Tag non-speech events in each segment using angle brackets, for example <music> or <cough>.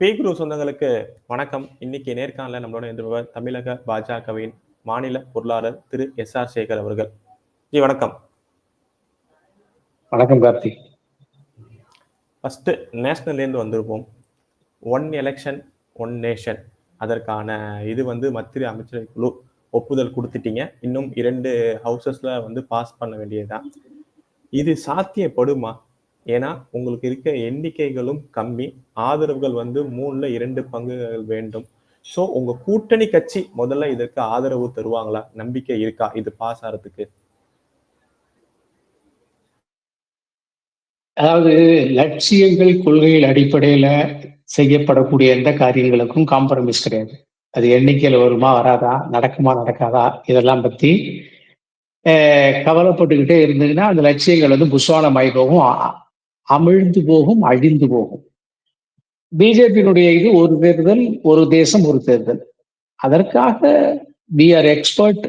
பேகுரு சொந்தங்களுக்கு வணக்கம். இன்னைக்கு நேர்காணல நம்மளோட இருந்தவர் தமிழக பாஜகவின் மாநில பொருளாளர் திரு எஸ் ஆர் சேகர் அவர்கள். ஜி வணக்கம். வணக்கம் கார்த்தி. ஃபர்ஸ்ட் நேஷனல்லேருந்து வந்திருப்போம். ஒன் எலெக்ஷன் ஒன் நேஷன் அதற்கான இது வந்து மத்திய அமைச்சரவை குழு ஒப்புதல் கொடுத்துட்டீங்க. இன்னும் இரண்டு ஹவுசஸ்ல வந்து பாஸ் பண்ண வேண்டியதுதான். இது சாத்தியப்படுமா? ஏன்னா உங்களுக்கு இருக்க எண்ணிக்கைகளும் கம்மி. ஆதரவுகள் வந்து மூணுல இரண்டு பங்குகள் வேண்டும். ஸோ உங்க கூட்டணி கட்சி முதல்ல இதற்கு ஆதரவு தருவாங்களா? நம்பிக்கை இருக்கா? இது பாஸ் ஆகிறதுக்கு அதாவது லட்சியங்கள் கொள்கைகள் அடிப்படையில செய்யப்படக்கூடிய எந்த காரியங்களுக்கும் காம்ப்ரமைஸ் கிடையாது. அது எண்ணிக்கையில் வருமா வராதா நடக்குமா நடக்காதா இதெல்லாம் பத்தி கவலைப்பட்டுக்கிட்டே இருந்ததுன்னா அந்த லட்சியங்கள் வந்து புஸ்வானமாய் போகும். அமிழ்ந்து போகும் அழிந்து போகும். பிஜேபியினுடைய இது ஒரு தேர்தல் ஒரு தேசம் ஒரு தேர்தல். அதற்காக வி ஆர் எக்ஸ்பர்ட்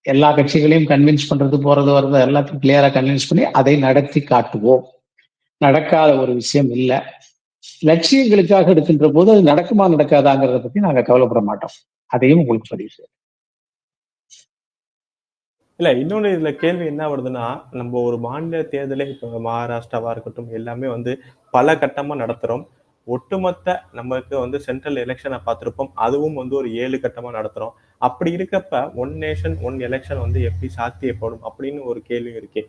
எல்லா கட்சிகளையும் கன்வின்ஸ் பண்றது போறது வர்றது எல்லாத்தையும் கிளியரா கன்வின்ஸ் பண்ணி அதை நடத்தி காட்டுவோம். நடக்காத ஒரு விஷயம் இல்லை. லட்சியங்களுக்காக எடுக்கின்ற போது அது நடக்குமா நடக்காதாங்கிறத பத்தி நாங்க கவலைப்பட மாட்டோம். அதையும் உங்களுக்கு பதிவு செய்யும் இல்ல இன்னொன்னு இதுல கேள்வி என்ன வருதுன்னா நம்ம ஒரு மாநில தேர்தலே இப்ப மகாராஷ்டிராவா இருக்கட்டும் எல்லாமே வந்து பல கட்டமா நடத்துறோம். ஒட்டுமொத்த நமக்கு வந்து சென்ட்ரல் எலெக்ஷனை பார்த்திருப்போம். அதுவும் வந்து ஒரு ஏழு கட்டமா நடத்துறோம். அப்படி இருக்கப்ப ஒன் நேஷன் ஒன் எலெக்ஷன் வந்து எப்படி சாத்தியப்படும் அப்படின்னு ஒரு கேள்வி இருக்கே.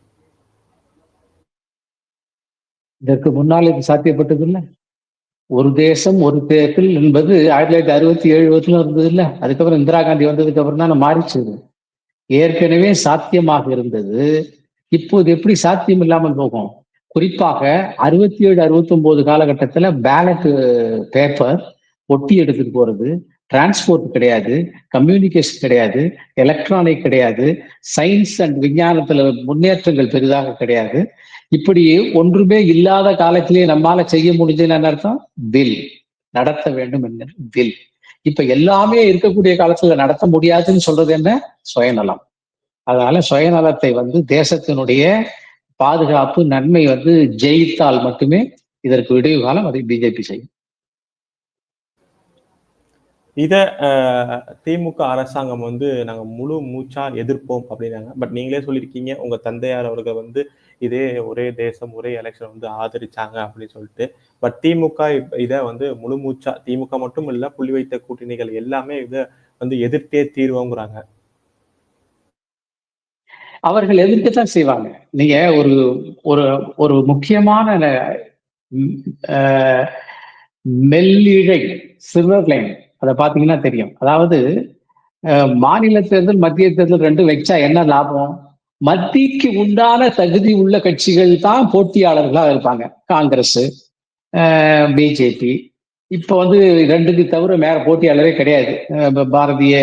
இதற்கு முன்னால் இது சாத்தியப்பட்டது இல்லை ஒரு தேசம் ஒரு தேர்தல் என்பது ஆயிரத்தி தொள்ளாயிரத்தி அறுபத்தி எழுபதுல இருந்தது இல்லை அதுக்கப்புறம் இந்திரா காந்தி வந்ததுக்கு அப்புறம் தான் மாறிச்சு ஏற்கனவே சாத்தியமாக இருந்தது. இப்போது எப்படி சாத்தியம் இல்லாமல் போகும்? குறிப்பாக அறுபத்தி ஏழு அறுபத்தி ஒன்பது காலகட்டத்தில் பேலட் பேப்பர் ஒட்டி எடுத்துட்டு போறது. டிரான்ஸ்போர்ட் கிடையாது கம்யூனிகேஷன் கிடையாது எலக்ட்ரானிக் கிடையாது சயின்ஸ் அண்ட் விஞ்ஞானத்துல முன்னேற்றங்கள் பெரிதாக கிடையாது. இப்படி ஒன்றுமே இல்லாத காலத்திலேயே நம்மால செய்ய முடிஞ்சதுன்னு அர்த்தம்? வில் நடத்த வேண்டும் என்கிற வில் இப்ப எல்லாமே இருக்கக்கூடிய காலத்துல நடத்த முடியாதுன்னு சொல்றது என்ன? சுயநலம். அதனால சுயநலத்தை வந்து தேசத்தினுடைய பாதுகாப்பு நன்மை வந்து ஜெயித்தால் மட்டுமே இதற்கு விடிவு காலம் அதை பிஜேபி செய்யும். இத திமுக அரசாங்கம் வந்து நாங்க முழு மூச்சா எதிர்ப்போம் அப்படின்னாங்க. பட் நீங்களே சொல்லியிருக்கீங்க உங்க தந்தையார் அவர்கள் வந்து இதே ஒரே தேசம் ஒரே எலெக்ஷன் வந்து ஆதரிச்சாங்க அப்படின்னு சொல்லிட்டு. பட் திமுக இதை வந்து முழுமூச்சா திமுக மட்டும் இல்ல புள்ளி வைத்த கூட்டணிகள் எல்லாமே இதை வந்து எதிர்த்தே தீர்வோங்கிறாங்க. அவர்கள் எதிர்க்கத்தான் செய்வாங்க. நீங்க ஒரு ஒரு ஒரு முக்கியமான மெல்லிழை சில்வர் லைன் அதை பார்த்தீங்கன்னா தெரியும். அதாவது மாநில தேர்தல் மத்திய தேர்தல் ரெண்டும் வச்சா என்ன லாபம்? மத்திக்கு உண்டான தகுதி உள்ள கட்சிகள் தான் போட்டியாளர்களாக இருப்பாங்க. காங்கிரஸ் பிஜேபி இப்போ வந்து ரெண்டுக்கு தவிர மேல போட்டியாளரே கிடையாது. பாரதிய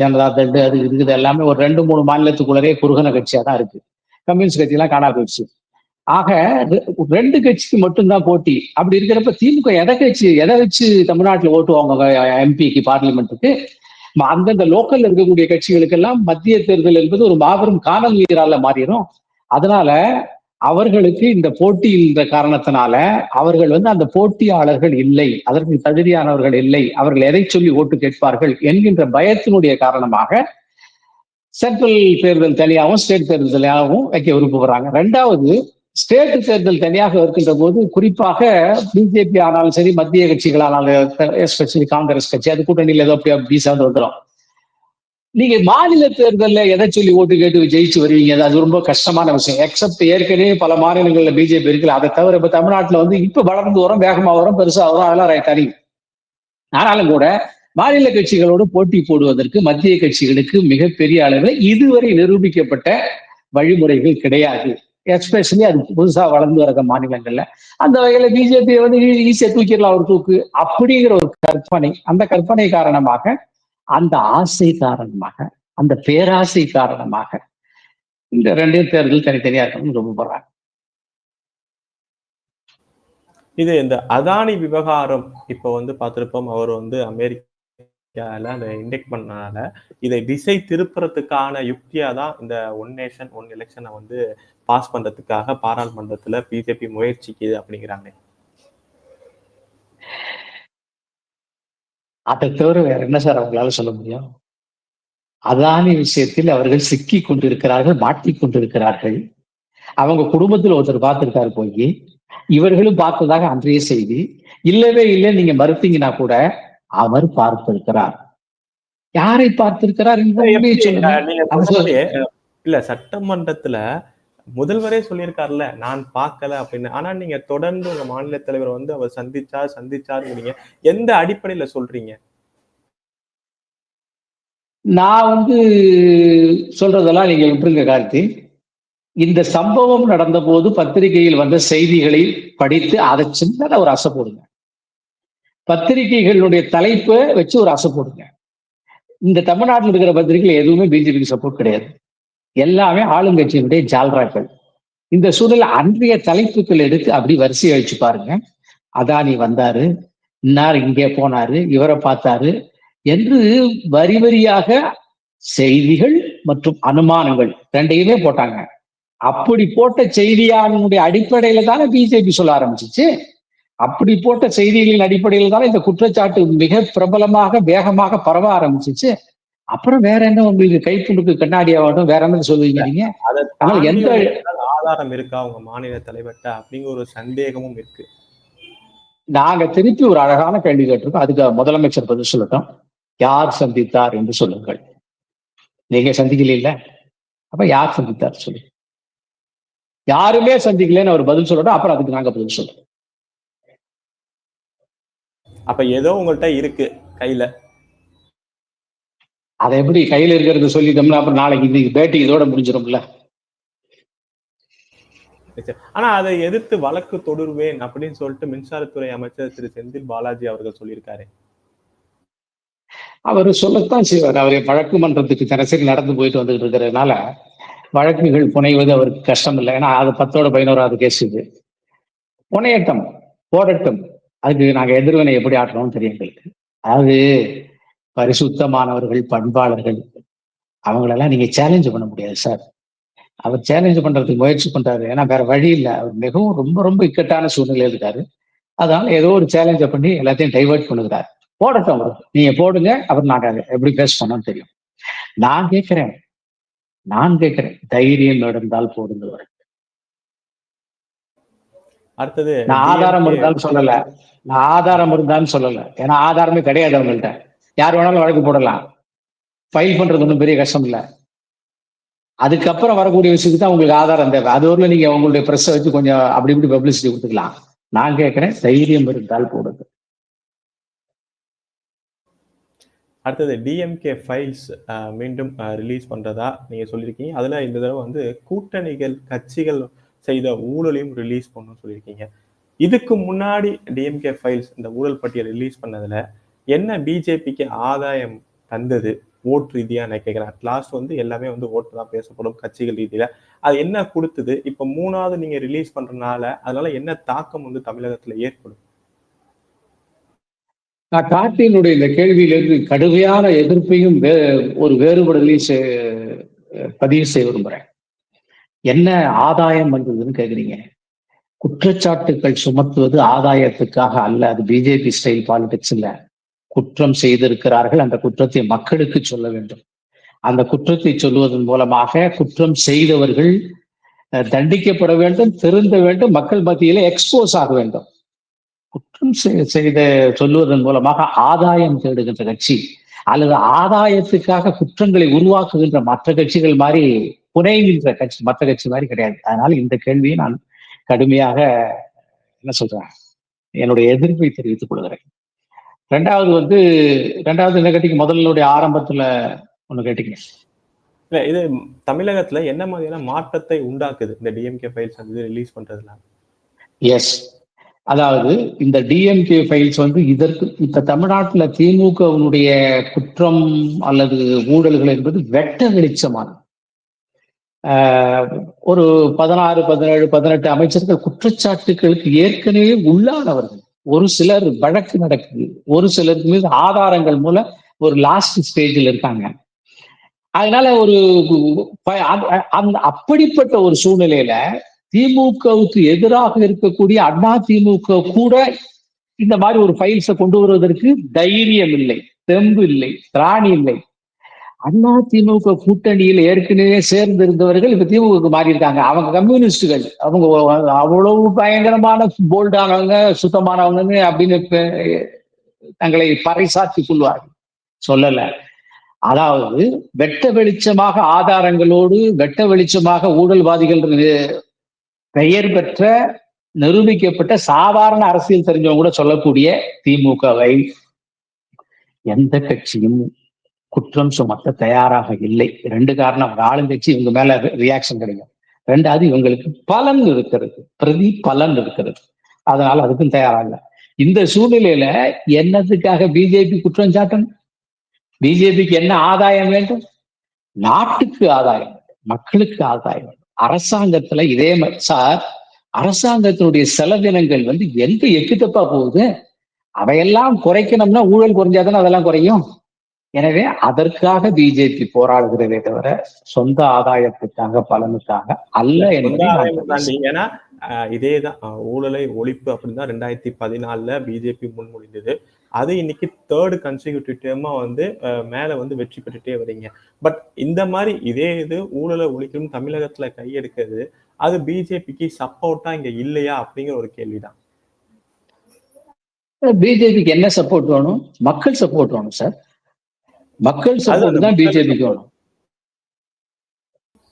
ஜனதா தண்டு அது இருக்குது எல்லாமே ஒரு ரெண்டு மூணு மாநிலத்துக்குள்ளரே குறுகன கட்சியா தான் இருக்கு. கம்யூனிஸ்ட் கட்சியெல்லாம் காணா போயிடுச்சு. ஆக ரெண்டு கட்சிக்கு மட்டும்தான் போட்டி. அப்படி இருக்கிறப்ப திமுக எதை கட்சி எதை வச்சு தமிழ்நாட்டில் ஓட்டுவாங்க எம்பிக்கு பார்லிமெண்ட்டுக்கு? அந்தந்த லோக்கல்ல இருக்கக்கூடிய கட்சிகளுக்கெல்லாம் மத்திய தேர்தல் என்பது ஒரு மாபெரும் காணல் நீரால மாறிடும். அதனால அவர்களுக்கு இந்த போட்டி காரணத்தினால அவர்கள் வந்து அந்த போட்டியாளர்கள் இல்லை அதற்கு தகுதியானவர்கள் இல்லை அவர்கள் எதை சொல்லி ஓட்டு கேட்பார்கள் என்கின்ற பயத்தினுடைய காரணமாக சென்ட்ரல் தேர்தல் தனியாகவும் ஸ்டேட் தேர்தல் தனியாகவும் வைக்க விருப்பப்படுறாங்க ரெண்டாவது ஸ்டேட் தேர்தல் தனியாக இருக்கின்ற போது குறிப்பாக பிஜேபி ஆனாலும் சரி மத்திய கட்சிகளானாலும் எஸ்பெஷலி காங்கிரஸ் கட்சி அது கூட்டணியில் ஏதோ அப்படியே அப்படி சேர்ந்து வந்துடும் நீங்க மாநில தேர்தலில் எதை சொல்லி ஓட்டு கேட்டு ஜெயிச்சு வருவீங்க? அது ரொம்ப கஷ்டமான விஷயம். எக்ஸப்ட் ஏற்கனவே பல மாநிலங்கள்ல பிஜேபி இருக்குல்ல அதை தவிர இப்ப தமிழ்நாட்டில் வந்து இப்ப வளர்ந்து வரும் வேகமா வரும் பெருசா வரும் அதெல்லாம் தனி ஆனாலும் கூட மாநில கட்சிகளோடு போட்டி போடுவதற்கு மத்திய கட்சிகளுக்கு மிகப்பெரிய அளவில் இதுவரை நிரூபிக்கப்பட்ட வழிமுறைகள் கிடையாது. எஸ்பெஷலி அது புதுசாக வளர்ந்து வர மாநிலங்கள்ல. அந்த வகையில பிஜேபி வந்து ஈஸியாக தூக்கிடலாம் ஒரு தூக்கு. அப்படிங்கிற ஒரு கற்பனை அந்த கற்பனை காரணமாக அந்த ஆசை காரணமாக அந்த பேராசை காரணமாக இந்த ரெண்டையும் தேர்தல் தனித்தனியா இருக்கணும்னு ரொம்ப போறாங்க. இது இந்த அதானி விவகாரம் இப்ப வந்து பார்த்திருப்போம். அவர் வந்து அமெரிக்கால அதை இண்டெக்ட் பண்ணனால இதை திசை திருப்புறதுக்கான யுக்தியா தான் இந்த ஒன் நேஷன் ஒன் எலெக்ஷனை வந்து பாஸ் பண்றதுக்காக பாராளுமன்றத்துல பிஜேபி முயற்சிக்குது அப்படிங்கிறாங்க அதை தவிர வேற என்ன சார் அவங்களால சொல்ல முடியும்? அதானி விஷயத்தில் அவர்கள் சிக்கி கொண்டிருக்கிறார்கள் மாட்டிக் கொண்டிருக்கிறார்கள். அவங்க குடும்பத்தில் ஒருத்தர் பார்த்திருக்காரு போய் இவர்களும் பார்த்ததாக அன்றைய செய்தி இல்லவே இல்லை நீங்க மறுத்தீங்கன்னா கூட அவர் பார்த்திருக்கிறார். யாரை பார்த்திருக்கிறார் இல்ல சட்டமன்றத்துல முதல்வரே சொல்லியிருக்காருல்ல நான் பார்க்கல அப்படின்னு. ஆனா நீங்க தொடர்ந்து உங்க மாநில தலைவர் வந்து அவர் சந்திச்சார் சந்திச்சாருங்கிறீங்க. எந்த அடிப்படையில சொல்றீங்க? நான் வந்து சொல்றதெல்லாம் நீங்க விட்டுருங்க கார்த்தி இந்த சம்பவம் நடந்த போது பத்திரிகையில் வந்த செய்திகளை படித்து அதை சின்னதா ஒரு அசை போடுங்க. பத்திரிகைகளுடைய தலைப்பை வச்சு ஒரு அசை போடுங்க. இந்த தமிழ்நாட்டில் இருக்கிற பத்திரிகைகள் எதுவுமே பிஜேபிக்கு சப்போர்ட் கிடையாது. எல்லாமே ஆளுங்கட்சியினுடைய ஜால்ராக்கள். இந்த சூழல் அன்றைய தலைப்புகள் எடுத்து அப்படி வரிசையை வச்சு பாருங்க. அதானி வந்தாரு இன்னார் இங்கே போனாரு இவரை பார்த்தாரு என்று வரி வரியாக செய்திகள் மற்றும் அனுமானங்கள் ரெண்டையுமே போட்டாங்க. அப்படி போட்ட செய்தியாளனுடைய அடிப்படையில தானே பிஜேபி சொல்ல ஆரம்பிச்சிச்சு. அப்படி போட்ட செய்திகளின் அடிப்படையில் தானே இந்த குற்றச்சாட்டு மிக பிரபலமாக வேகமாக பரவ ஆரம்பிச்சிச்சு. அப்புறம் வேற என்ன உங்களுக்கு கைப்புண்ணுக்கு கண்ணாடி ஆகட்டும் வேற என்ன சொல்லுவீங்க? நீங்க எந்த ஆதாரம் இருக்கா உங்க மாநில தலைவர்கிட்ட அப்படிங்கிற ஒரு சந்தேகமும் இருக்கு. நாங்க திருப்பி ஒரு அழகான கேள்வி கேட்டிருக்கோம் அதுக்கு முதலமைச்சர் பதில் சொல்லட்டும். யார் சந்தித்தார் என்று சொல்லுங்கள். நீங்க சந்திக்கல அப்ப யார் சந்தித்தார் சொல்லு. யாருமே சந்திக்கலன்னு அவர் பதில் சொல்லட்டும். அப்புறம் அதுக்கு நாங்க பதில் சொல்றோம். அப்ப ஏதோ உங்கள்ட்ட இருக்கு கையில. அதை எப்படி கையில இருக்கிறத சொல்லிட்டோம்னா அப்புறம் நாளைக்கு இது பேட்டி இதோட முடிஞ்சிடும்ல ஆனா அதை எதிர்த்து வழக்கு தொடருவேன் அப்படின்னு சொல்லிட்டு மின்சாரத்துறை அமைச்சர் திரு செந்தில் பாலாஜி அவர்கள் சொல்லியிருக்காரு. அவர் சொல்லத்தான் செய்வார். அவர் வழக்கு மன்றத்துக்கு தினசரி நடந்து போயிட்டு வந்துட்டு இருக்கிறதுனால வழக்குகள் புனைவது அவருக்கு கஷ்டம் இல்லை ஏன்னா அது பத்தோட பதினோராவது கேஸ் இது. புனையட்டும் போடட்டும். அதுக்கு நாங்க எதிர்வினை எப்படி ஆட்டுறோம்னு தெரியும் எங்களுக்கு. அதாவது பரிசுத்தமானவர்கள் பண்பாளர்கள். அவங்களெல்லாம் நீங்க சேலஞ்ச் பண்ண முடியாது சார் அவர் சேலஞ்ச் பண்றதுக்கு முயற்சி பண்றாரு. ஏன்னா வேற வழி இல்லை. அவர் மிகவும் ரொம்ப ரொம்ப இக்கட்டான சூழ்நிலையில் இருக்காரு. அதனால ஏதோ ஒரு சேலஞ்சை பண்ணி எல்லாத்தையும் டைவர்ட் பண்ணுகிறார். போடட்டும் அவர். நீங்க போடுங்க அப்புறம் நாங்க அதை எப்படி பேச பண்ணோம்னு தெரியும். நான் கேட்கிறேன். நான் கேட்கிறேன். தைரியம் நடந்தால் போடுங்க அவர். அடுத்தது நான் ஆதாரம் இருந்தாலும் சொல்லல. நான் ஆதாரம் இருந்தாலும் சொல்லல. ஏன்னா ஆதாரமே கிடையாது அவங்கள்ட்ட. யார் வேணாலும் வழக்கு போடலாம். ஃபைல் பண்றது ஒன்றும் பெரிய கஷ்டம் இல்லை. அதுக்கப்புறம் வரக்கூடிய விஷயத்துக்கு தான் உங்களுக்கு ஆதாரம் தேவை. அது வரல நீங்க உங்களுடைய ப்ரெஸ்ஸை வச்சு கொஞ்சம் அப்படி இப்படி பப்ளிசிட்டி கொடுத்துக்கலாம். நான் கேட்கிறேன் தைரியம் இருந்தால் போடுங்க. அடுத்தது டிஎம்கே ஃபைல்ஸ் மீண்டும் ரிலீஸ் பண்றதா நீங்க சொல்லியிருக்கீங்க. அதுல இந்த தடவை வந்து கூட்டணிகள் கட்சிகள் செய்த ஊழலையும் ரிலீஸ் பண்ணணும்னு சொல்லியிருக்கீங்க. இதுக்கு முன்னாடி டிஎம்கே ஃபைல்ஸ் இந்த ஊழல் பட்டியல் ரிலீஸ் பண்ணதுல என்ன பிஜேபிக்கு ஆதாயம் தந்தது? ஓட் ரீதியாக நான் கேட்கிறேன். லாஸ்ட் வந்து எல்லாமே வந்து ஓட்டு தான் பேசப்படும் கட்சிகள் ரீதியில். அது என்ன கொடுத்தது? இப்ப மூணாவது நீங்க ரிலீஸ் பண்றதுனால அதனால என்ன தாக்கம் வந்து தமிழகத்துல ஏற்படும்? நான் கார்த்தியினுடைய இந்த கேள்வியிலிருந்து கடுமையான எதிர்ப்பையும் வே- ஒரு வேறுபடலையும் பதிவு செய்ய விரும்புறேன். என்ன ஆதாயம் வந்ததுன்னு கேட்குறீங்க குற்றச்சாட்டுகள் சுமத்துவது ஆதாயத்துக்காக அல்ல. அது பிஜேபி ஸ்டைல் பாலிடிக்ஸ் இல்ல. குற்றம் செய்திருக்கிறார்கள் அந்த குற்றத்தை மக்களுக்கு சொல்ல வேண்டும். அந்த குற்றத்தை சொல்லுவதன் மூலமாக குற்றம் செய்தவர்கள் தண்டிக்கப்பட வேண்டும் திருந்த வேண்டும் மக்கள் மத்தியில எக்ஸ்போஸ் ஆக வேண்டும். குற்றம் செய்- செய்த சொல்லுவதன் மூலமாக ஆதாயம் தேடுகின்ற கட்சி அல்லது ஆதாயத்துக்காக குற்றங்களை உருவாக்குகின்ற மற்ற கட்சிகள் மாதிரி புனைகின்ற கட்சி மற்ற கட்சி மாதிரி கிடையாது. அதனால இந்த கேள்வியை நான் கடுமையாக என்ன சொல்றேன் என்னுடைய எதிர்ப்பை தெரிவித்துக் கொள்கிறேன். ரெண்டாவது வந்து ரெண்டாவது என்ன கேட்டீங்க? முதல்லுடைய ஆரம்பத்துல ஒண்ணு கேட்டீங்க. இல்ல இது தமிழகத்துல என்ன மாதிரியான மாற்றத்தை உண்டாக்குது? இந்த டிஎம்கே ஃபைல்ஸ் வந்து ரிலீஸ் பண்றதுல. எஸ் அதாவது இந்த டிஎம்கே ஃபைல்ஸ் வந்து இதற்கு இப்ப தமிழ்நாட்டுல திமுகவினுடைய குற்றம் அல்லது ஊழல்கள் என்பது வெட்ட வெளிச்சமானது. ஒரு பதினாறு பதினேழு பதினெட்டு அமைச்சர்கள் குற்றச்சாட்டுகளுக்கு ஏற்கனவே உள்ளானவர்கள். ஒரு சிலர் வழக்கு நடக்குது. ஒரு சிலருக்கு மீது ஆதாரங்கள் மூலம் ஒரு லாஸ்ட் ஸ்டேஜில் இருக்காங்க. அதனால ஒரு அந்த- அந்த அப்படிப்பட்ட ஒரு சூழ்நிலையில திமுகவுக்கு எதிராக இருக்கக்கூடிய அண்ணா திமுக கூட இந்த மாதிரி ஒரு ஃபைல்ஸை கொண்டு வருவதற்கு தைரியம் இல்லை தெம்பு இல்லை திராணி இல்லை. அண்ணா திமுக கூட்டணியில் ஏற்கனவே சேர்ந்திருந்தவர்கள் இப்ப திமுக மாறி இருக்காங்க அவங்க கம்யூனிஸ்டுகள். அவங்க அவ்வளவு பயங்கரமான போல்டானவங்க சுத்தமானவங்கன்னு அப்படின்னு தங்களை பறைசாற்றி கொள்வார்கள். சொல்லல. அதாவது வெட்ட வெளிச்சமாக ஆதாரங்களோடு வெட்ட வெளிச்சமாக ஊழல்வாதிகள் பெயர் பெற்ற நிரூபிக்கப்பட்ட சாதாரண அரசியல் தெரிஞ்சவங்க கூட சொல்லக்கூடிய திமுகவை எந்த கட்சியும் குற்றம் சுமத்த தயாராக இல்லை. ரெண்டு காரணம் ஆளுங்கட்சி இவங்க மேல ரியாக்ஷன் கிடைக்கும் ரெண்டாவது இவங்களுக்கு பலன் இருக்கிறது. பிரதி பலன் இருக்கிறது. அதனால அதுக்கும் தயாராக இந்த சூழ்நிலையில என்னத்துக்காக பிஜேபி குற்றம் சாட்டணும்? பிஜேபிக்கு என்ன ஆதாயம் வேண்டும்? நாட்டுக்கு ஆதாயம் வேண்டும். மக்களுக்கு ஆதாயம் வேண்டும். அரசாங்கத்துல இதே மாதிரி சார் அரசாங்கத்தினுடைய செலவினங்கள் வந்து எங்க எட்டு தப்பா போகுது? அவையெல்லாம் குறைக்கணும்னா ஊழல் குறைஞ்சாதானே அதெல்லாம் குறையும்? எனவே அதற்காக பிஜேபி போராடுகிறதே தவிர சொந்த ஆதாயத்துக்காக பலனுக்காக அல்ல ஏன்னா இதேதான். ஊழலை ஒழிப்பு அப்படின்னு தான் ரெண்டாயிரத்தி பதினாலுல பிஜேபி முன்மொழிந்தது. அது இன்னைக்கு தேர்டு கன்சிக்யூட்டிவ் டேர்மா வந்து மேல வந்து வெற்றி பெற்றுட்டே வரீங்க. பட் இந்த மாதிரி இதே இது ஊழலை ஒழிக்கணும் தமிழகத்துல கையெடுக்கிறது அது பிஜேபிக்கு சப்போர்ட்டா இங்க இல்லையா அப்படிங்கிற ஒரு கேள்விதான். பிஜேபிக்கு என்ன சப்போர்ட் வேணும்? மக்கள் சப்போர்ட் வேணும் சார் மக்கள் சப்போர்ட் தான் பிஜேபிக்கு வேணும்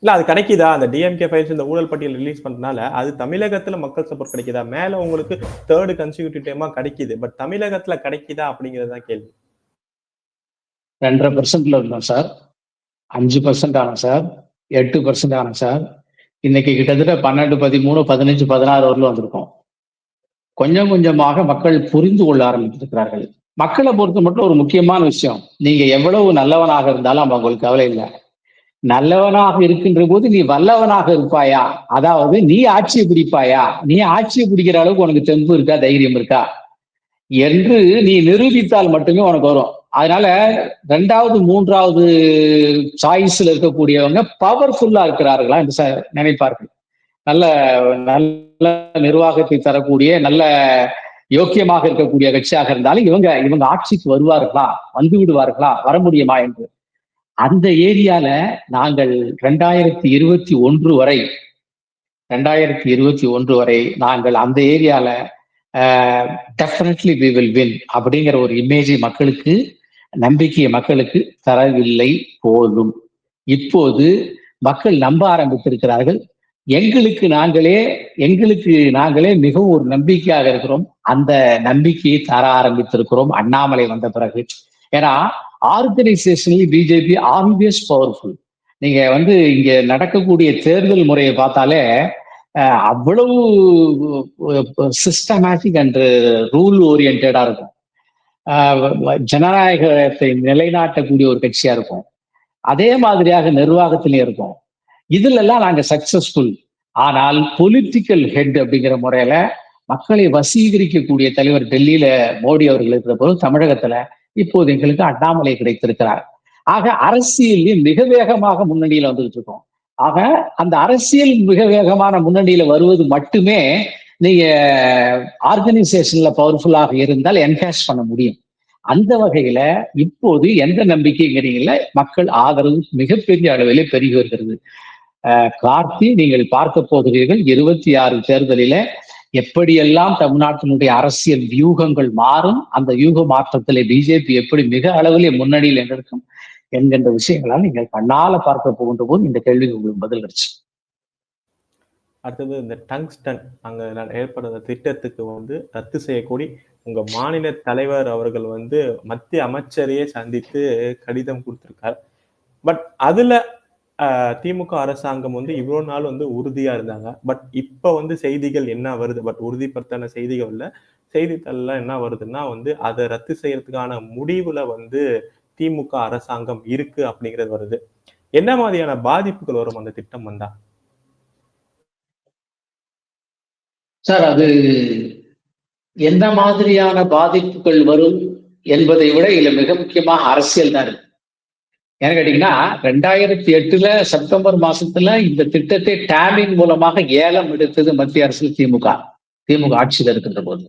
இல்ல அது கிடைக்குதா? அந்த டிஎம்கே ஃபைல்ஸ் இந்த ஊழல் பட்டியல் ரிலீஸ் பண்ணனால அது தமிழகத்துல மக்கள் சப்போர்ட் கிடைக்குதா? மேல உங்களுக்கு தேர்டு கன்சிக்யூட்டிவ் டைமா கிடைக்குது. பட் தமிழகத்துல கிடைக்குதா அப்படிங்கிறது தான் கேள்வி. ரெண்டரை பர்சன்ட்ல இருந்தோம் சார். அஞ்சு பர்சன்ட் ஆனோம் சார். எட்டு பர்சன்ட் ஆனோம் சார். இன்னைக்கு கிட்டத்தட்ட பன்னெண்டு பதிமூணு பதினஞ்சு பதினாறு வரலும் வந்திருக்கோம். கொஞ்சம் கொஞ்சமாக மக்கள் புரிந்து கொள்ள ஆரம்பித்திருக்கிறார்கள். மக்களை பொறுத்த மட்டும் ஒரு முக்கியமான விஷயம். நீங்க எவ்வளவு நல்லவனாக இருந்தாலும் அவங்களுக்கு கவலை இல்லை. நல்லவனாக இருக்கின்ற போது நீ வல்லவனாக இருப்பாயா? அதாவது நீ ஆட்சியை பிடிப்பாயா? நீ ஆட்சியை பிடிக்கிற அளவுக்கு உனக்கு தெம்பு இருக்கா? தைரியம் இருக்கா? என்று நீ நிரூபித்தால் மட்டுமே உனக்கு வரும். அதனால ரெண்டாவது மூன்றாவது சாய்ஸ்ல இருக்கக்கூடியவங்க பவர்ஃபுல்லா இருக்கிறார்களா என்று நினைப்பார்கள். நல்ல நல்ல நிர்வாகத்தை தரக்கூடிய நல்ல யோக்கியமாக இருக்கக்கூடிய கட்சியாக இருந்தாலும் இவங்க இவங்க ஆட்சிக்கு வருவார்களா? வந்து விடுவார்களா? வர முடியுமா என்று? அந்த ஏரியால நாங்கள் ரெண்டாயிரத்தி இருபத்தி ஒன்று வரை ரெண்டாயிரத்தி இருபத்தி ஒன்று வரை நாங்கள் அந்த ஏரியால டெஃபினெட்லி வி வில் வின் அப்படிங்கிற ஒரு இமேஜை மக்களுக்கு நம்பிக்கையை மக்களுக்கு தரவில்லை போதும் இப்போது மக்கள் நம்ப ஆரம்பித்திருக்கிறார்கள். எங்களுக்கு நாங்களே எங்களுக்கு நாங்களே மிகவும் ஒரு நம்பிக்கையாக இருக்கிறோம். அந்த நம்பிக்கையை தர ஆரம்பித்திருக்கிறோம். அண்ணாமலை வந்த பிறகு. ஏன்னா ஆர்கனைசேஷன்லி பிஜேபி ஆல்வேஸ் பவர்ஃபுல் நீங்க வந்து இங்க நடக்கக்கூடிய தேர்தல் முறையை பார்த்தாலே அவ்வளவு சிஸ்டமேட்டிக் அண்ட் ரூல் ஓரியன்டா இருக்கும். ஜனநாயகத்தை நிலைநாட்டக்கூடிய ஒரு கட்சியா இருக்கும். அதே மாதிரியாக நிர்வாகத்திலையும் இருக்கும். இதுல எல்லாம் நாங்க சக்சஸ்ஃபுல் ஆனால் பொலிட்டிக்கல் ஹெட் அப்படிங்கிற முறையில மக்களை வசீகரிக்கக்கூடிய தலைவர் டெல்லியில மோடி அவர்கள் இருக்கிற போது தமிழகத்துல இப்போது எங்களுக்கு அண்ணாமலை கிடைத்திருக்கிறார். ஆக அரசியலில் மிக வேகமாக முன்னணியில வந்துகிட்டு இருக்கோம். ஆக அந்த அரசியல் மிக வேகமான முன்னணியில வருவது மட்டுமே நீங்க ஆர்கனைசேஷன்ல பவர்ஃபுல்லாக இருந்தால் என்கேஷ் பண்ண முடியும். அந்த வகையில இப்போது எந்த நம்பிக்கைங்கிறீங்கள மக்கள் ஆதரவு மிகப்பெரிய அளவிலே பெருகி வருகிறது. கார்த்தி நீங்கள் பார்க்க போகிறீர்கள் இருபத்தி ஆறு தேர்தலில எப்படியெல்லாம் தமிழ்நாட்டினுடைய அரசியல் வியூகங்கள் மாறும் அந்த வியூக மாற்றத்திலே பிஜேபி எப்படி மிக அளவிலே முன்னணியில் என்றிருக்கும் என்கின்ற விஷயங்களால் நீங்கள் கண்ணால பார்க்க போகின்ற போது இந்த கேள்விக்கு உங்களுக்கு பதில் கிடைச்சு அடுத்தது இந்த டங்ஸ்டன் அங்க ஏற்படுற திட்டத்துக்கு வந்து ரத்து செய்யக்கூடிய உங்க மாநில தலைவர் அவர்கள் வந்து மத்திய அமைச்சரையே சந்தித்து கடிதம் கொடுத்திருக்கார். பட் அதுல திமுக அரசாங்கம் வந்து இவ்வளவு நாள் வந்து உறுதியா இருந்தாங்க. பட் இப்ப வந்து செய்திகள் என்ன வருது? பட் உறுதிப்படுத்தான செய்திகள் செய்தித்தாள்லாம் என்ன வருதுன்னா வந்து அதை ரத்து செய்யறதுக்கான முடிவுல வந்து திமுக அரசாங்கம் இருக்கு அப்படிங்கிறது வருது. என்ன மாதிரியான பாதிப்புகள் வரும் அந்த திட்டம் வந்தா? சார் அது எந்த மாதிரியான பாதிப்புகள் வரும் என்பதை விட இதுல மிக முக்கியமாக அரசியல் தான் இருக்கு. ஏன்னு கேட்டீங்கன்னா ரெண்டாயிரத்தி எட்டுல செப்டம்பர் மாசத்துல இந்த திட்டத்தை டேமிங் மூலமாக ஏலம் எடுத்தது மத்திய அரசு திமுக. திமுக ஆட்சியில் இருக்கின்ற போது.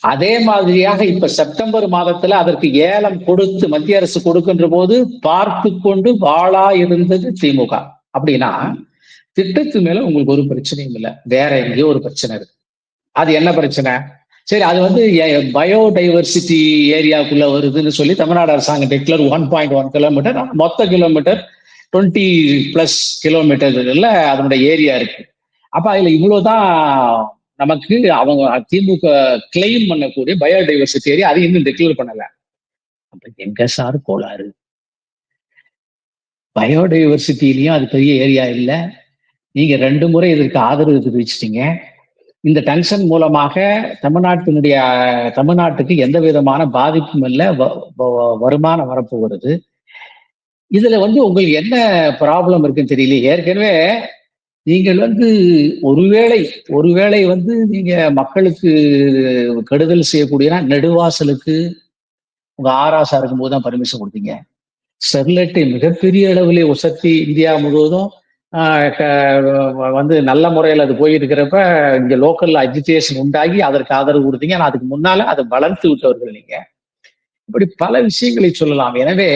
அதே மாதிரியாக இப்ப செப்டம்பர் மாதத்துல அதற்கு ஏலம் கொடுத்து மத்திய அரசு கொடுக்கின்ற போது பார்த்து கொண்டு வாழா இருந்தது திமுக. அப்படின்னா திட்டத்து மேல உங்களுக்கு ஒரு பிரச்சனையும் இல்லை. வேற எங்கேயோ ஒரு பிரச்சனை இருக்கு. அது என்ன பிரச்சனை? சரி அது வந்து பயோடைவர்சிட்டி ஏரியாக்குள்ள வருதுன்னு சொல்லி தமிழ்நாடு அரசாங்கம் declare one point one kilometre மொத்த கிலோமீட்டர் டுவெண்ட்டி பிளஸ் கிலோமீட்டர்ல அதனுடைய ஏரியா இருக்கு. அப்ப அதுல இவ்வளவுதான் நமக்கு அவங்க திமுக கிளைம் பண்ணக்கூடிய பயோடைவர்சிட்டி ஏரியா அது இன்னும் டிக்ளேர் பண்ணல. அப்ப எங்க சார் கோளாறு? பயோடைவர்சிட்டிலையும் அது பெரிய ஏரியா இல்லை. நீங்க ரெண்டு முறை இதற்கு ஆதரவு தெரிவிச்சிட்டீங்க. இந்த டங்ஷன் மூலமாக தமிழ்நாட்டினுடைய தமிழ்நாட்டுக்கு எந்த விதமான பாதிப்பும் இல்லை வருமானம் வரப்போகிறது. இதுல வந்து உங்களுக்கு என்ன ப்ராப்ளம் இருக்குன்னு தெரியல. ஏற்கனவே நீங்கள் வந்து ஒருவேளை ஒருவேளை வந்து நீங்க மக்களுக்கு கெடுதல் செய்யக்கூடியனா நெடுவாசலுக்கு உங்க ஆராசா இருக்கும்போது தான் பர்மிஷன் கொடுத்தீங்க. ஸ்டெர்லைட்டை மிகப்பெரிய அளவிலே உசத்தி இந்தியா முழுவதும் வந்து நல்ல முறையில் அது போயிருக்கிறப்ப இங்க லோக்கல்ல அஜிடேஷன் உண்டாகி அதற்கு ஆதரவு கொடுத்தீங்க. ஆனால் அதுக்கு முன்னால அதை வளர்த்து விட்டவர்கள் நீங்க. இப்படி பல விஷயங்களை சொல்லலாம். எனவே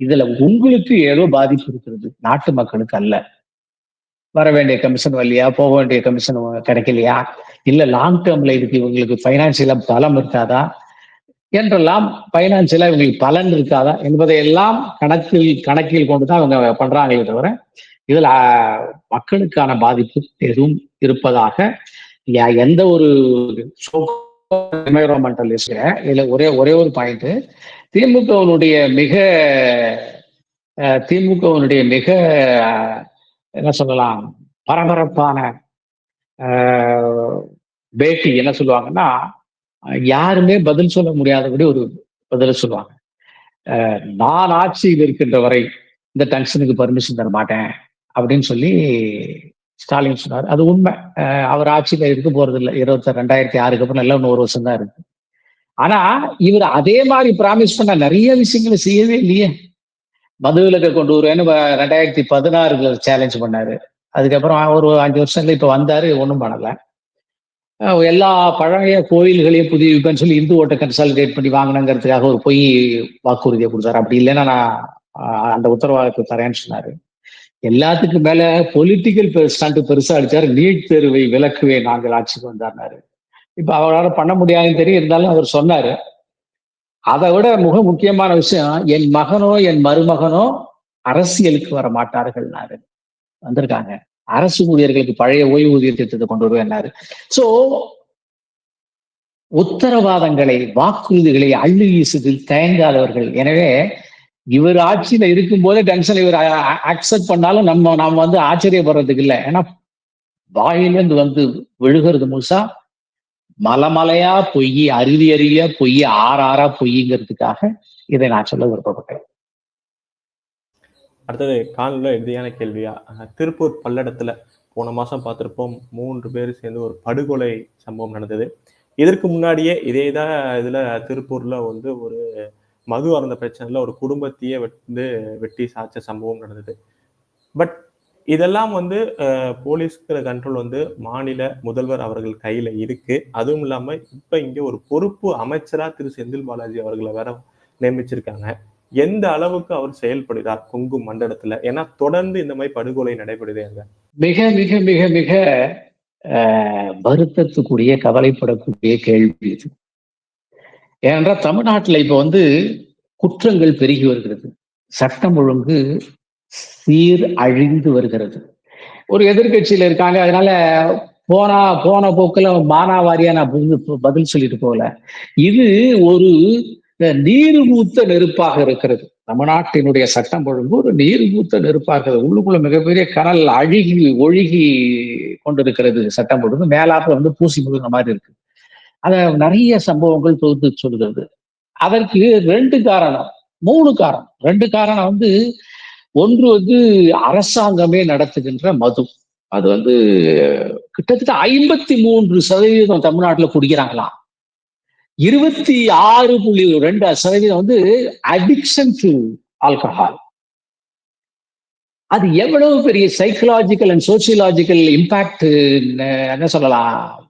இதுல உங்களுக்கு ஏதோ பாதிப்பு இருக்கிறது. நாட்டு மக்களுக்கு அல்ல. வர வேண்டிய கமிஷன் வரலையா? போக வேண்டிய கமிஷன் கிடைக்கலையா? இல்ல லாங் டேர்ம்ல இதுக்கு இவங்களுக்கு பைனான்சியலா பலம் இருக்காதா? என்றெல்லாம் பைனான்சியலா இவங்களுக்கு பலன் இருக்காதா? என்பதை எல்லாம் கணக்கில் கணக்கில் கொண்டுதான் அவங்க பண்றாங்களே தவிர இதில் மக்களுக்கான பாதிப்பு எதுவும் இருப்பதாக எந்த ஒரு என்வைரோமெண்டலிஸ்ட் <laughs> இதுல ஒரே ஒரே ஒரு பாயிண்ட் திமுகவனுடைய மிக திமுகவனுடைய மிக என்ன சொல்லலாம் பரபரப்பான பேட்டி என்ன சொல்லுவாங்கன்னா யாருமே பதில் சொல்ல முடியாதபடி ஒரு பதில் சொல்லுவாங்க. நான் ஆட்சியில் இருக்கின்ற வரை இந்த டங்ஷனுக்கு பர்மிஷன் தர மாட்டேன் அப்படின்னு சொல்லி ஸ்டாலின் சொன்னார். அது உண்மை. அவர் ஆட்சியில் இருக்க போறது இல்லை இருபத்தி ரெண்டாயிரத்தி ஆறுக்கு அப்புறம் எல்லாம் இன்னும் ஒரு வருஷம் தான் இருக்கு. ஆனா இவர் அதே மாதிரி ப்ராமிஸ் பண்ண நிறைய விஷயங்களை செய்யவே இல்லையே. மதுவிலக்கை கொண்டு வருவேன்னு ரெண்டாயிரத்தி பதினாறுல சேலஞ்ச் பண்ணாரு. அதுக்கப்புறம் ஒரு அஞ்சு வருஷத்துல இப்ப வந்தாரு. ஒன்றும் பண்ணல. எல்லா பழைய கோயில்களையும் புதுப்பிப்பேன்னு சொல்லி இந்து ஓட்டை கன்சல்டேட் பண்ணி வாங்கினங்கிறதுக்காக ஒரு பொய் வாக்குறுதியை கொடுத்தாரு. அப்படி இல்லைன்னா நான் அந்த உத்தரவாதத்தை தரேன்னு சொன்னாரு. எல்லாத்துக்கும் மேல பொலிட்டிக்கல் ஸ்டண்ட் பெருசா அடிச்சாரு. நீட் தேர்வை விலக்குவே நாங்கள் ஆட்சிக்கு வந்தார்னாரு. இப்ப அவரால் பண்ண முடியாதுன்னு தெரியும். இருந்தாலும் அவர் சொன்னாரு. அதை விட மிக முக்கியமான விஷயம் என் மகனோ என் மருமகனோ அரசியலுக்கு வர மாட்டார்கள்னாரு. வந்திருக்காங்க. அரசு ஊழியர்களுக்கு பழைய ஓய்வூதிய திட்டத்தை கொண்டு வருவேன்னாரு. சோ உத்தரவாதங்களை வாக்குறுதிகளை அள்ளி வீசுதில் தயங்காதவர்கள் எனவே இவர் ஆட்சியில இருக்கும் போதே டென்ஷன் இவர் அக்செப்ட் பண்ணாலும் நம்ம நாம வந்து ஆச்சரியப்படுறதுக்கு இல்லை. ஏன்னா வாயிலிருந்து வந்து விழுகிறது முழுசா மலமலையா பொய் அருவி அருவியா பொய் ஆறாரா பொய்ங்கிறதுக்காக இதை நான் சொல்ல விருப்பப்பட்டேன். அடுத்தது காலில் இறுதியான கேள்வியா? திருப்பூர் பல்லடத்துல போன மாசம் பார்த்திருப்போம் மூன்று பேர் சேர்ந்து ஒரு படுகொலை சம்பவம் நடந்தது. இதற்கு முன்னாடியே இதே தான் இதுல திருப்பூர்ல வந்து ஒரு மது அருந்த பிரச்சனைல ஒரு குடும்பத்தையே வந்து வெட்டி சாய்ச்ச சம்பவம் நடந்தது. பட் இதெல்லாம் வந்து போலீஸ்கிற கண்ட்ரோல் வந்து மாநில முதல்வர் அவர்கள் கையில இருக்கு. அதுவும் இல்லாம இப்ப இங்க ஒரு பொறுப்பு அமைச்சரா திரு. செந்தில் பாலாஜி அவர்களை வேற நியமிச்சிருக்காங்க. எந்த அளவுக்கு அவர் செயல்படுகிறார் கொங்கு மண்டலத்துல? ஏன்னா தொடர்ந்து இந்த மாதிரி படுகொலை நடைபெறுது அங்க. மிக மிக மிக மிக வருத்தத்துக்குரிய கவலைப்படக்கூடிய கேள்வி இது. ஏனென்றால் தமிழ்நாட்டில் இப்போ வந்து குற்றங்கள் பெருகி வருகிறது. சட்டம் ஒழுங்கு சீர் அழிந்து வருகிறது. ஒரு எதிர்கட்சியில் இருக்காங்க அதனால போனா போன போக்கில் மானாவாரியா நான் பதில் சொல்லிட்டு போகல. இது ஒரு நீர் மூத்த நெருப்பாக இருக்கிறது. தமிழ்நாட்டினுடைய சட்டம் ஒழுங்கு ஒரு நீர் மூத்த நெருப்பாக இருக்கிறது. உள்ளுக்குள்ள மிகப்பெரிய கனல் அழுகி ஒழுகி கொண்டிருக்கிறது சட்டம் ஒழுங்கு. மேலாப்புல வந்து பூசி முழுங்க மாதிரி இருக்கு. அதை நிறைய சம்பவங்கள் தொகுத்து சொல்கிறது. அதற்கு ரெண்டு காரணம் மூணு காரணம். ரெண்டு காரணம் வந்து ஒன்று வந்து அரசாங்கமே நடத்துகின்ற மது. அது வந்து கிட்டத்தட்ட ஐம்பத்தி மூன்று சதவீதம் தமிழ்நாட்டில் குடிக்கிறாங்களாம். இருபத்தி ஆறு புள்ளி ரெண்டு சதவீதம் வந்து அடிக்ஷன் டு ஆல்கஹால் அது எவ்வளவு பெரிய சைக்கலாஜிக்கல் அண்ட் சோசியலாஜிக்கல் இம்பாக்ட் என்ன சொல்லலாம்?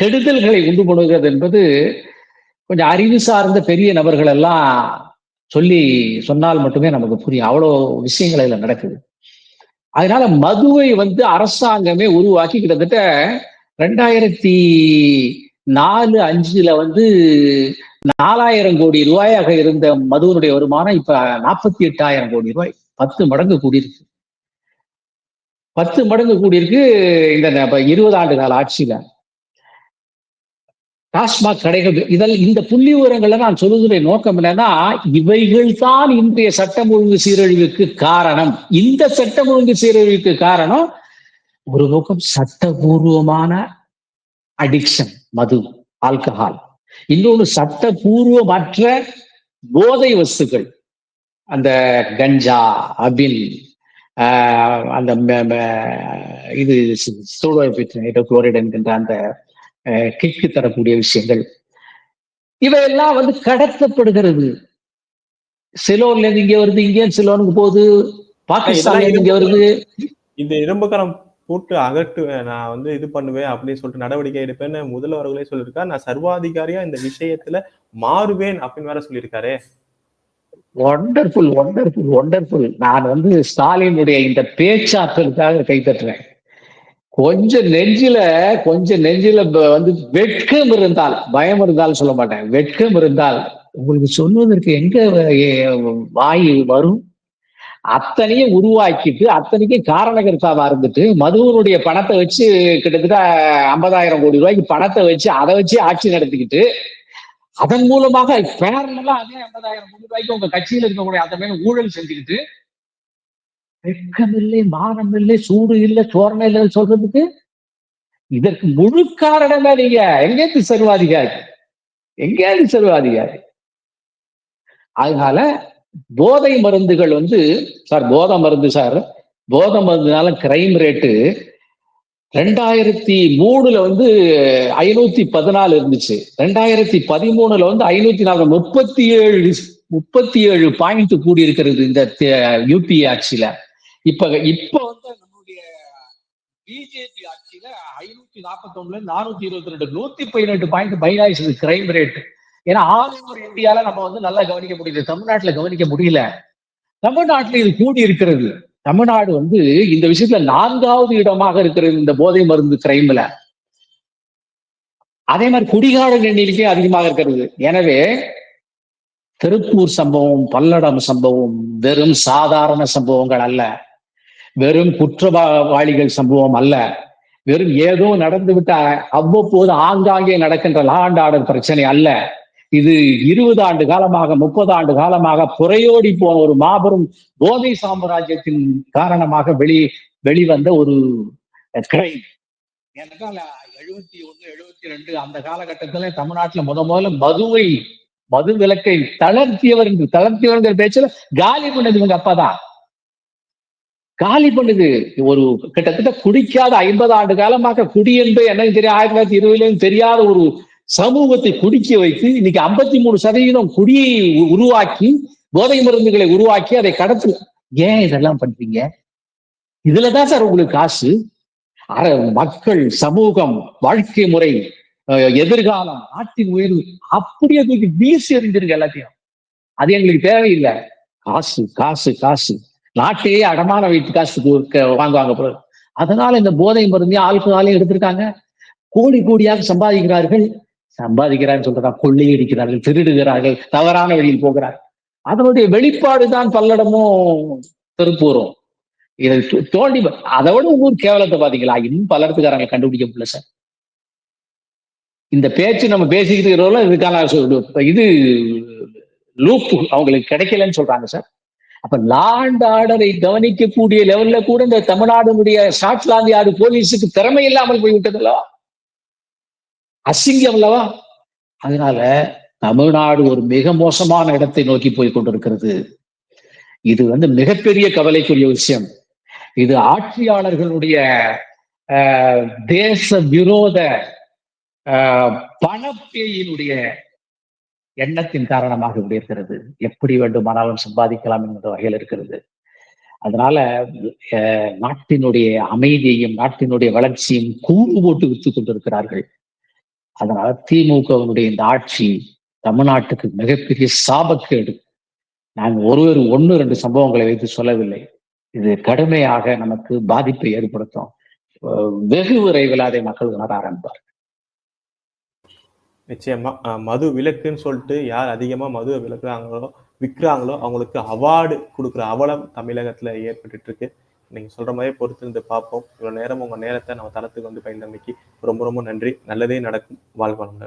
கெடுதல்களை உண்டு பண்ணுகிறது என்பது கொஞ்சம் அறிவு சார்ந்த பெரிய நபர்கள் எல்லாம் சொல்லி சொன்னால் மட்டுமே நமக்கு புரியும். அவ்வளோ விஷயங்கள் இதில் நடக்குது. அதனால மதுவை வந்து அரசாங்கமே உருவாக்கி கிட்டத்தட்ட ரெண்டாயிரத்தி நாலு அஞ்சுல வந்து நாலாயிரம் கோடி ரூபாயாக இருந்த மதுவனுடைய வருமானம் இப்ப நாற்பத்தி எட்டாயிரம் கோடி ரூபாய். பத்து மடங்கு கூடியிருக்கு. பத்து மடங்கு கூடியிருக்கு இந்த ந- இருபது ஆண்டு கால ஆட்சியில. டாஸ்மாக் கடைகள் இதல் இந்த புள்ளி விவரங்களை நான் சொல்லுகிற நோக்கம் என்னன்னா இவைகள் தான் இன்றைய சட்டம் ஒழுங்கு சீரழிவுக்கு காரணம். இந்த சட்டம் ஒழுங்கு சீரழிவுக்கு காரணம் ஒரு பக்கம் சட்டபூர்வமான அடிக்ஷன் மது ஆல்கஹால். இன்னொன்று சட்டபூர்வமற்ற போதை வஸ்துக்கள் அந்த கஞ்சா அபின் ஆஹ் அந்த இது ம- இது என்கின்ற அந்த கிக்கு தரக்கூடிய விஷயங்கள். இவையெல்லாம் வந்து கடத்தப்படுகிறது. சிலோன்ல இருந்து இங்க வருது இங்கே சிலோனுக்கு போகுது. பாகிஸ்தான்ல இங்க வருது. இந்த இரும்புக்கரம் போட்டு அகற்றுவேன் நான் வந்து இது பண்ணுவேன் அப்படின்னு சொல்லிட்டு நடவடிக்கை எடுப்பேன்னு முதல்வர்களே சொல்லியிருக்காரு நான் சர்வாதிகாரியா இந்த விஷயத்துல மாறுவேன் அப்படின்னு வேற சொல்லியிருக்காரு. ஒண்டர்ஃபுல் ஒண்டர்ஃபுல் ஒண்டர்ஃபுல் நான் வந்து ஸ்டாலினுடைய இந்த பேச்சாற்றலுக்காக கைத்தட்டுறேன் கொஞ்சம் நெஞ்சில கொஞ்சம் நெஞ்சில வந்து வெட்கம் இருந்தால் பயம் இருந்தால் சொல்ல மாட்டேன். வெட்கம் இருந்தால். உங்களுக்கு சொல்வதற்கு எங்க வாய் வரும்? அத்தனையும் உருவாக்கிட்டு அத்தனைக்கும் காரணகர்த்தாவா இருந்துட்டு மதுவனுடைய பணத்தை வச்சு கிட்டத்தட்ட ஐம்பதாயிரம் கோடி ரூபாய்க்கு பணத்தை வச்சு அதை வச்சு ஆட்சி நடத்திக்கிட்டு அதன் மூலமாக பேரலா அதே ஐம்பதாயிரம் கோடி ரூபாய்க்கு உங்க கட்சியில இருக்கக்கூடிய அத்தனை ஊழல் செஞ்சுக்கிட்டு வெட்கமில்லை மானமில்லை சூடு இல்லை சோரணை இல்லை சொல்றதுக்கு இதற்கு முழு காரணமே நீங்க எங்கேருந்து சர்வாதிகாரி எங்கேருந்து சர்வாதிகாரி அதனால போதை மருந்துகள் வந்து சார் போதை மருந்து சார் போதை மருந்துனால கிரைம் ரேட்டு ரெண்டாயிரத்தி மூணுல வந்து ஐநூத்தி பதினாலு இருந்துச்சு. ரெண்டாயிரத்தி பதிமூணுல வந்து ஐநூத்தி நாலு முப்பத்தி ஏழு முப்பத்தி ஏழு பாயிண்ட் கூடி இருக்கிறது இந்த யூபி ஆட்சியில. இப்ப இப்ப வந்து நம்மளுடைய பிஜேபி ஆட்சியில ஐநூத்தி நாற்பத்தி ஒண்ணுல நானூத்தி இருபத்தி ரெண்டு நூத்தி பதினெட்டு பாயிண்ட் பைனாயிஸ் கிரைம் ரேட் ஏன்னா ஆல் ஓவர் இந்தியால நம்ம வந்து நல்லா கவனிக்க முடியுது. தமிழ்நாட்டுல கவனிக்க முடியல. தமிழ்நாட்டுல இது கூடி இருக்கிறது. தமிழ்நாடு வந்து இந்த விஷயத்துல நான்காவது இடமாக இருக்கிறது இந்த போதை மருந்து கிரைம்ல அதே மாதிரி குடிகாரன் எண்ணிக்கை அதிகமாக இருக்கிறது. எனவே திருப்பூர் சம்பவம் பல்லடம் சம்பவம் வெறும் சாதாரண சம்பவங்கள் அல்ல. வெறும் குற்றவாளிகள் சம்பவம் அல்ல. வெறும் ஏதோ நடந்துவிட்ட அவ்வப்போது ஆங்காங்கே நடக்கின்ற லா அண்ட் ஆர்டர் பிரச்சனை அல்ல. இது இருபது ஆண்டு காலமாக முப்பது ஆண்டு காலமாக புறையோடி போன ஒரு மாபெரும் போதை சாம்ராஜ்யத்தின் காரணமாக வெளி வெளிவந்த ஒரு கிரைம் ஏனென்றால் எழுபத்தி ஒண்ணு எழுபத்தி ரெண்டு அந்த காலகட்டத்துல தமிழ்நாட்டுல முத முதல்ல மதுவை மது விலக்கை தளர்த்தியவர் என்று தளர்த்தியவர் பேச்சுல காலி பண்ணது இவங்க அப்பாதான் காலி பண்ணுது. ஒரு கிட்டத்தட்ட குடிக்காத ஐம்பது ஆண்டு காலமாக குடி என்று என்னன்னு தெரியும்? ஆயிரத்தி தொள்ளாயிரத்தி இருபதுலயும் தெரியாத ஒரு சமூகத்தை குடிக்க வைத்து இன்னைக்கு ஐம்பத்தி மூணு சதவீதம் குடியை உ- உருவாக்கி போதை மருந்துகளை உருவாக்கி அதை கடத்து. ஏன் இதெல்லாம் பண்றீங்க? இதுலதான் சார் உங்களுக்கு காசு. அர மக்கள் சமூகம் வாழ்க்கை முறை அஹ், எதிர்காலம் நாட்டின் உயர்வு அப்படியே தூக்கி வீசி எறிஞ்சிருங்க எல்லாத்தையும். அது எங்களுக்கு தேவையில்லை. காசு காசு காசு. நாட்டையே அடமான வைத்து காசு வாங்குவாங்க போல. அதனால இந்த போதை மருந்தையும் ஆல்கஹாலையும் எடுத்திருக்காங்க. கோடி கோடியாக சம்பாதிக்கிறார்கள். சம்பாதிக்கிறார்கள் சொல்றதா? கொள்ளையடிக்கிறார்கள் திருடுகிறார்கள் தவறான வழியில் போகிறார்கள் அதனுடைய வெளிப்பாடு தான் பல்லடமும் திருப்பூரும். இதை தோண்டி அதை விட ஊர் கேவலத்தை பாத்தீங்களா? இன்னும் பல்லடத்துக்காரங்க கண்டுபிடிக்க முடியல சார். இந்த பேச்சு நம்ம பேசிக்கிட்டு இருக்கிறோம்ல இதுக்கான இது லூப் அவங்களுக்கு கிடைக்கலன்னு சொல்றாங்க சார். அப்ப லாண்ட் ஆர்டரை கவனிக்கக்கூடிய லெவல்ல கூட இந்த தமிழ்நாடுடைய ஸ்காட்லாந்து யாரு போலீஸுக்கு திறமை இல்லாமல் போய்விட்டதல்லவா அசிங்கம் அல்லவா அதனால தமிழ்நாடு ஒரு மிக மோசமான இடத்தை நோக்கி போய் கொண்டிருக்கிறது. இது வந்து மிகப்பெரிய கவலைக்குரிய விஷயம். இது ஆட்சியாளர்களுடைய தேச விரோத ஆஹ், பணப்பேயினுடைய எண்ணத்தின் காரணமாக இப்படி இருக்கிறது. எப்படி வேண்டுமானாலும் சம்பாதிக்கலாம் என்கிற வகையில் இருக்கிறது. அதனால அஹ், நாட்டினுடைய அமைதியையும் நாட்டினுடைய வளர்ச்சியும் கூறு போட்டு வித்து கொண்டிருக்கிறார்கள். அதனால திமுகவினுடைய இந்த ஆட்சி தமிழ்நாட்டுக்கு மிகப்பெரிய சாபக்கேடு. நான் ஒருவர் ஒன்று ரெண்டு சம்பவங்களை வைத்து சொல்லவில்லை. இது கடுமையாக நமக்கு பாதிப்பை ஏற்படுத்தும். வெகு விரைவில் அதை மக்கள் உணர ஆரம்பிப்பார் நிச்சயமா மது விலக்குன்னு சொல்லிட்டு யார் அதிகமா மதுவை விளக்குறாங்களோ விற்கிறாங்களோ அவங்களுக்கு அவார்டு கொடுக்குற அவலம் தமிழகத்துல ஏற்பட்டுட்டு இருக்கு நீங்க சொல்ற மாதிரி பொறுத்து இருந்து பார்ப்போம். இவ்வளவு நேரம் உங்க நேரத்தை நம்ம தளத்துக்கு வந்து பயந்தமைக்கு ரொம்ப ரொம்ப நன்றி. நல்லதே நடக்கும். வாழ்வாங்க